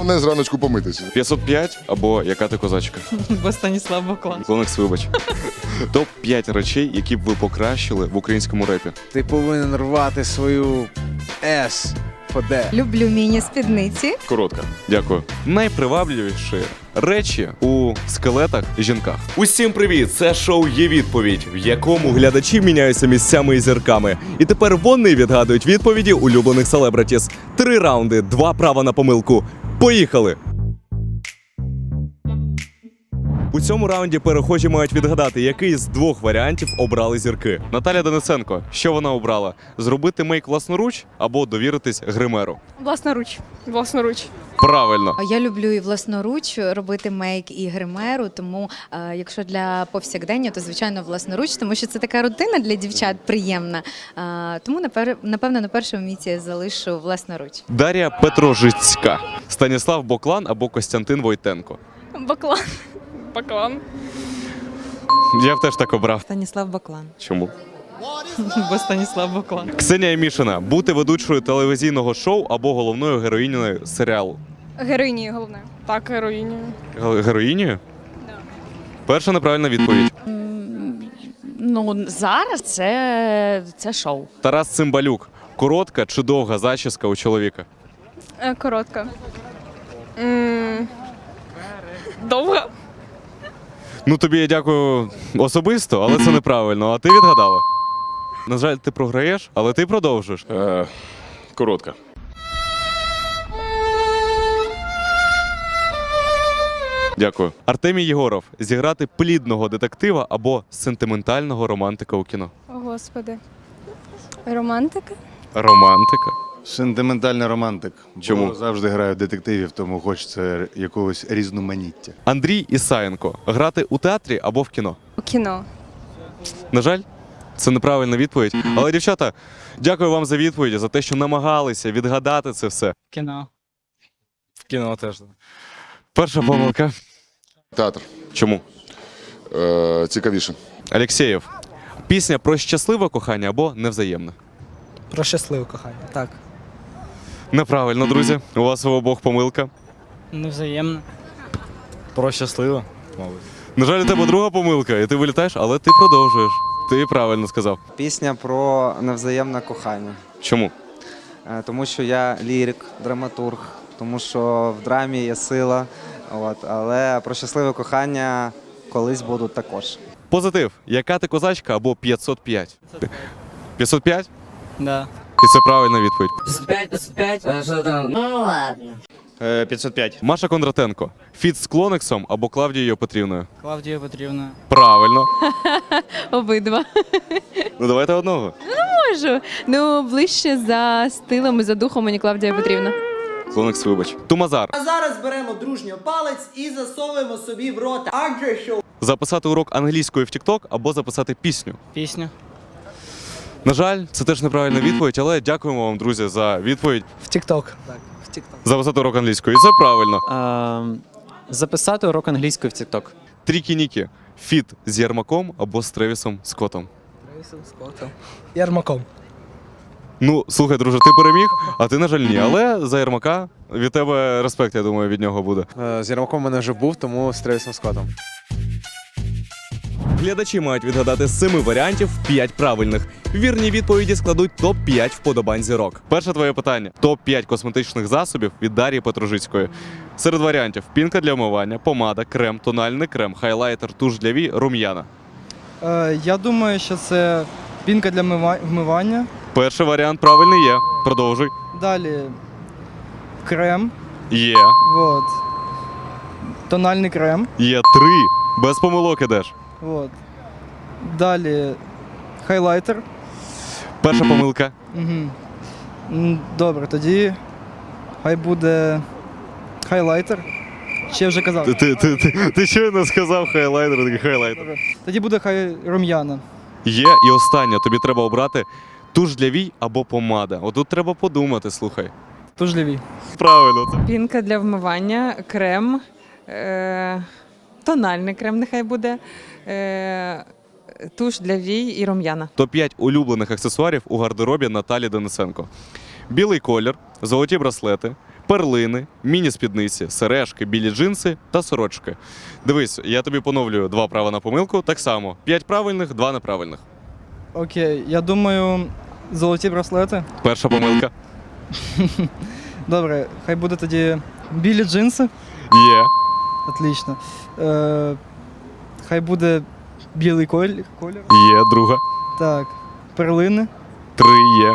Головне зраночку помитися. 505 або яка ти козачка? Бо Станіслав Баклан. Клонекс, вибач. Топ 5 речей, які б ви покращили в українському репі. Ти повинен рвати свою С ФД. Люблю міні-спідниці. Коротка. Дякую. Найпривабливіші речі у скелетах і жінках. Усім привіт! Це шоу є відповідь, в якому глядачі міняються місцями і зірками. І тепер вони відгадують відповіді улюблених селебритіс. Три раунди, два права на помилку. Поїхали! У цьому раунді перехожі мають відгадати, який з двох варіантів обрали зірки. Наталя Денисенко, що вона обрала? Зробити мейк власноруч або довіритись гримеру? Власноруч. Власноруч. Правильно. Я люблю і власноруч робити мейк і гримеру. Тому, е, якщо для повсякдення, то звичайно власноруч, тому що це така рутина для дівчат приємна. Е, тому напер- напевно на першому місці я залишу власноруч. Дар'я Петрожицька, Станіслав Боклан або Костянтин Войтенко. Баклан. Баклан. Я б теж так обрав. Станіслав Баклан. Чому? Бо Станіслав Баклан. Ксенія Мішина бути ведучою телевізійного шоу або головною героїнею серіалу. Героїні головне. Так, героїні. Ге- Героїнею? Перша неправильна відповідь. Ну, зараз це, це шоу. Тарас Цимбалюк. Коротка чи довга зачіска у чоловіка? Е, коротка. М, Довга. Ну тобі я дякую особисто, але це неправильно. А ти відгадала? На жаль, ти програєш, але ти продовжуєш. Е, коротка. Дякую. Артемій Єгоров зіграти плідного детектива або сентиментального романтика у кіно. О, господи. Романтика? Романтика. Сентиментальний романтик. Чому? Бо завжди граю детективів, тому хочеться якогось різноманіття. Андрій Ісаєнко грати у театрі або в кіно. У кіно. На жаль, це неправильна відповідь. Але, дівчата, дякую вам за відповіді, за те, що намагалися відгадати це все. Кіно. В Кіно теж. Перша помилка. Театр. Чому? Е, цікавіше. Алєксєєв. Пісня про щасливе кохання або невзаємне. Про щасливе кохання. Так. Неправильно, друзі. У вас у обох помилка. Невзаємно. Про щасливо, мабуть. На жаль, у тебе друга помилка, і ти вилітаєш, але ти продовжуєш. Ти правильно сказав. Пісня про невзаємне кохання. Чому? Е, Тому що я лірик, драматург, тому що в драмі є сила. От, але про щасливе кохання колись будуть також. Позитив. Яка ти козачка або 505? 505? Да. І це правильна відповідь. 505, що там? Ну ладно. 505. Маша Кондратенко. Фіт з Клонексом або Клавдією Петрівною. Клавдія Петрівна. Правильно. Обидва. Ну давайте одного. Можу. Ну, ближче за стилем і за духом мені Клавдія Петрівна. Клонекс, вибач. Тумазар. А зараз беремо дружньо палець і засовуємо собі в рота. Адже що Записати урок англійської в TikTok або записати пісню. Пісня. На жаль, це теж неправильна відповідь, але дякуємо вам, друзі, за відповідь. В Тік-Ток. Так, в Тік-Ток. Записати урок англійської. І це правильно. записати урок англійської в Тік-Ток. Трікі Нікі. Фіт з Єрмаком або з Тревісом Скоттом. Ярмаком. Ну, слухай, друже, ти переміг, а ти, на жаль, ні. Але за Єрмака від тебе респект, я думаю, від нього буде. Е, З Єрмаком в мене вже був, тому з Тревісом Скоттом. Глядачі мають відгадати з семи варіантів 5 правильних. Вірні відповіді складуть топ-5 вподобань зірок. Перше твоє питання: топ-5 косметичних засобів від Дар'ї Петрожицької. Серед варіантів: пінка для вмивання, помада, крем, тональний крем, хайлайтер, туш для вій, рум'яна. Е, я думаю, що це пінка для вмивання. Перший варіант правильний є. Продовжуй. Далі крем. Є. Вот. Тональний крем. Є три. Без помилок ідеш. Вот. Далі хайлайтер. Перша помилка. Угу. Добре, тоді хай буде хайлайтер. Чи я вже казав? Ти, ти, ти, ти, ти щойно сказав хайлайтер, такий хайлайтер. Добре. Тоді буде хай рум'яна. Є і останнє. Тобі треба обрати туш для вій або помада. Отут треба подумати, слухай. Тож лівій. Правильно. це. Пінка для вмивання, крем, е- тональний крем нехай буде, туш для вій і рум'яна. Топ-5 улюблених аксесуарів у гардеробі Наталі Денисенко. Білий колір, золоті браслети, перлини, міні-спідниці, сережки, білі джинси та сорочки. Дивись, я тобі поновлюю два права на помилку. Так само: п'ять правильних, два неправильних. Окей, я думаю, золоті браслети. Перша помилка Добре, хай буде тоді білі джинси. є. Отлично. Е, хай буде білий колір. Є, друга. Так. Перлини, Три є.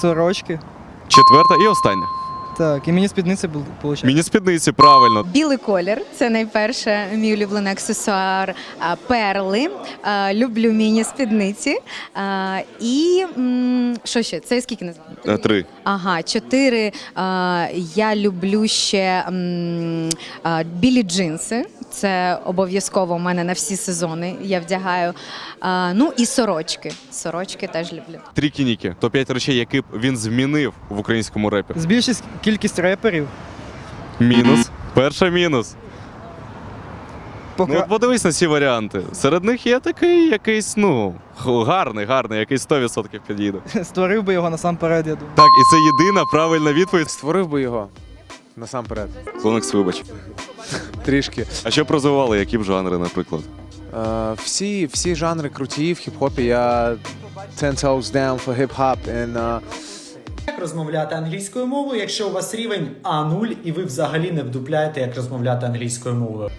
сорочки. Четверта і остання. Так, і мені спідниці виходить. Міні-спідниці, правильно. Білий колір це найперше мій улюблений аксесуар. А, Перли. А, Люблю міні-спідниці. А, І м, що ще? Це скільки назвали? Е, Три. Ага, чотири. А, я люблю ще м, а, білі джинси. Це обов'язково у мене на всі сезони. Я вдягаю. А, ну і сорочки. Сорочки теж люблю. Трікі Нікі. То п'ять речей, які б він змінив в українському репі. Збільшить кількість реперів. Мінус. Перша мінус. Покра... Ну, от подивись на ці варіанти. Серед них є такий якийсь, ну, гарний, гарний, який 100% підійде. Створив би його насамперед, я думаю. Так, і це єдина правильна відповідь. Створив би його насамперед. Клонекс, вибач. Трішки. А що б розвивали, які б жанри, наприклад? Е, всі, всі жанри круті в хіп-хопі. Я 10 toes down for hip-hop and е, Як розмовляти англійською мовою, якщо у вас рівень А0 і ви взагалі не вдупляєте, як розмовляти англійською мовою?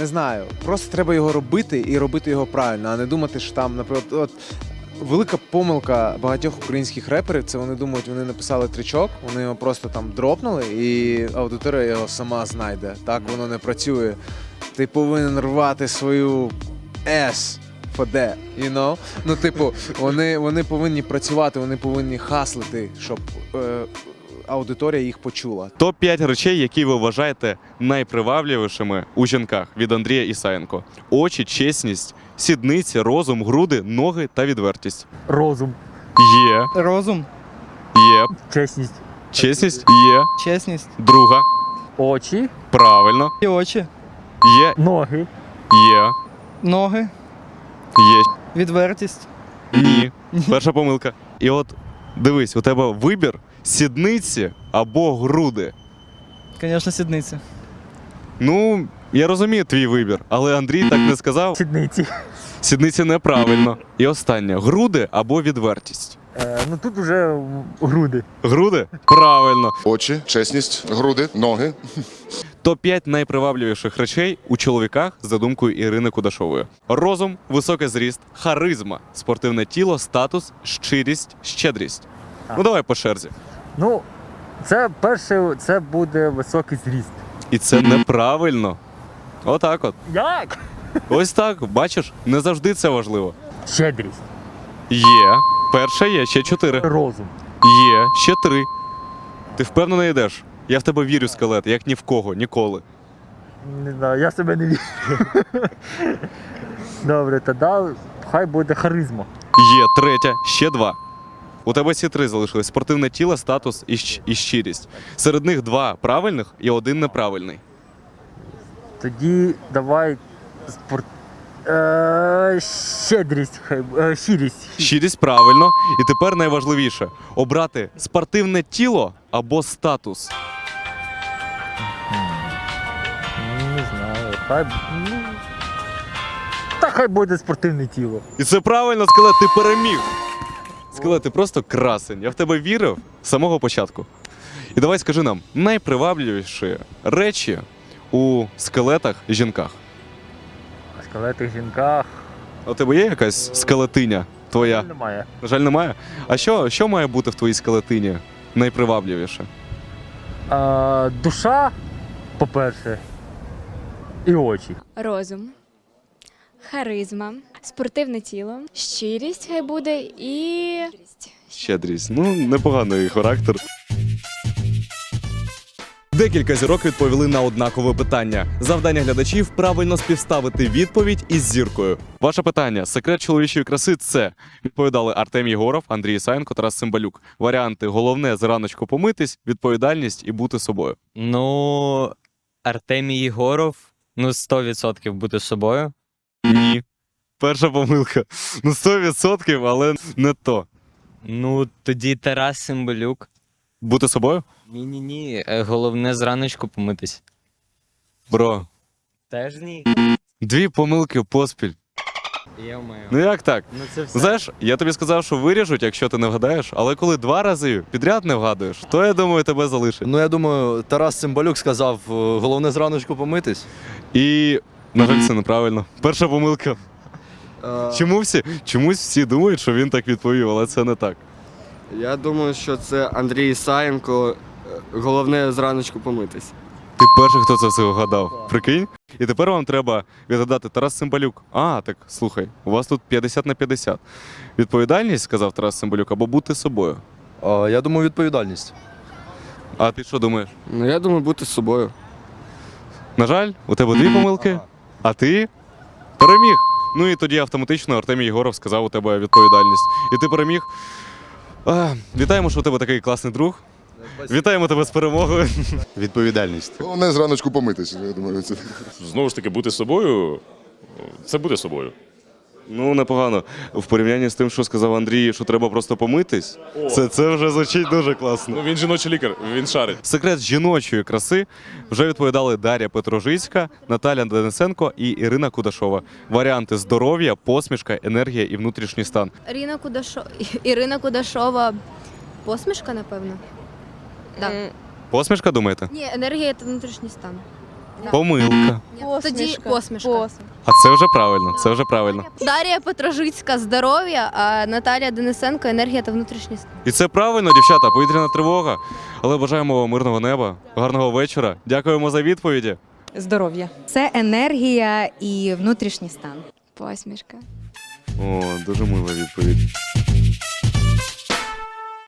не знаю. Просто треба його робити і робити його правильно, а не думати, що там, наприклад, от. Велика помилка багатьох українських реперів це вони думають, вони написали тричок, вони його просто там дропнули, і аудиторія його сама знайде. Так воно не працює. Ти повинен рвати свою S that, you know? Ну, типу, вони, вони повинні працювати, вони повинні хаслити, щоб е, аудиторія їх почула. Топ-5 речей, які ви вважаєте найпривабливішими у жінках від Андрія Ісаєнко. Очі, чесність, сідниці, розум, груди, ноги та відвертість. Розум, Є, Розум, є. чесність, Чесність є. чесність, Друга. очі, Правильно. і очі, Є, ноги, є, ноги, є. відвертість. Ні. Перша помилка. І от дивись, у тебе вибір сідниці або груди. Звісно, сідниці. Ну, я розумію твій вибір, але Андрій так не сказав. сідниці. Сідниці неправильно. І останнє груди або відвертість. Е, ну тут уже груди. Груди? Правильно. Очі, чесність, груди, ноги. Топ-5 найпривабливіших речей у чоловіках за думкою Ірини Кудашової: розум, високий зріст, харизма, спортивне тіло, статус, щирість, щедрість. Ну давай по черзі. Ну, це перше, це буде високий зріст. І це неправильно. Отак от. Як? Ось так, бачиш, не завжди це важливо. Щедрість, Є. Перша є, ще чотири. розум. Є, ще три. Ти впевнено йдеш? Я в тебе вірю, скелет, як ні в кого, ніколи. Не знаю, я себе не вірю. Добре, тоді хай буде харизма. Є третя, ще два. У тебе всі три залишились: спортивне тіло, статус і, щ- і щирість. Серед них два правильних і один неправильний. Тоді давай спорт. Е, щедрість, хай е, щирість. Щирість правильно. І тепер найважливіше обрати спортивне тіло або статус. Не знаю, хай. Ну, та хай буде спортивне тіло. І це правильно, скелет, ти переміг. Скелет, ти просто красень. Я в тебе вірив з самого початку. І давай скажи нам найпривабливіші речі у скелетах жінках. А скелети в жінках А У тебе є якась скелетиня твоя? немає. На жаль, немає. А що, що має бути в твоїй скелетині найпривабливіше? А, душа, по-перше, і очі. Розум, харизма, спортивне тіло, щирість хай буде і. Щедрість. Ну, непоганий характер. Декілька зірок відповіли на однакове питання. Завдання глядачів правильно співставити відповідь із зіркою. Ваше питання: секрет чоловічої краси це відповідали Артем Єгоров, Андрій Ісаєнко, Тарас Цимбалюк. Варіанти: головне зраночку помитись, відповідальність і бути собою. Ну, Артемій Єгоров, ну 100% бути собою. Ні. Перша помилка. Ну, 100%, але не то. Ну, тоді Тарас Симбалюк. Бути собою? Ні, ні, ні. Головне зраночку помитись. Бро, Теж ні. дві помилки поспіль. Йо-моє. Ну як так? Ну це все. Знаєш, я тобі сказав, що виріжуть, якщо ти не вгадаєш, але коли два рази підряд не вгадуєш, то я думаю, тебе залишать. Ну я думаю, Тарас Цимбалюк сказав, е, головне зраночку помитись. І, на жаль, це неправильно. Перша помилка. Чому всі? Чомусь всі думають, що він так відповів, але це не так. Я думаю, що це Андрій Ісаєнко. Головне зраночку помитись. Ти перший, хто це все вгадав. Прикинь? І тепер вам треба відгадати Тарас Цимбалюк. А, так слухай, у вас тут 50 на 50. Відповідальність, сказав Тарас Цимбалюк, або бути собою. А, я думаю, відповідальність. А ти що думаєш? Ну я думаю, бути з собою. На жаль, у тебе дві помилки, а ти переміг. Ну і тоді автоматично Артемій Єгоров сказав у тебе відповідальність. І ти переміг. А, вітаємо, що у тебе такий класний друг. Вітаємо тебе з перемогою. Відповідальність. Головне зраночку помитись. Я думаю, це Знову ж таки, бути собою це буде собою. Ну, непогано. В порівнянні з тим, що сказав Андрій, що треба просто помитись, це, це вже звучить дуже класно. Ну він жіночий лікар, він шарить. Секрет жіночої краси вже відповідали Дар'я Петрожицька, Наталя Денисенко і Ірина Кудашова. Варіанти здоров'я, посмішка, енергія і внутрішній стан. Ірина Кудашова, Ірина Кудашова, посмішка, напевно. Да. Посмішка, думаєте? Ні, енергія та внутрішній стан. Помилка. Тоді посмішка. А це вже правильно. Це вже правильно. Дар'я Петрожицька здоров'я, а Наталія Денисенко енергія та внутрішній стан. І це правильно, дівчата, повітряна тривога. Але бажаємо вам мирного неба, гарного вечора. Дякуємо за відповіді. Здоров'я. Це енергія і внутрішній стан. Посмішка. О, дуже мила відповідь.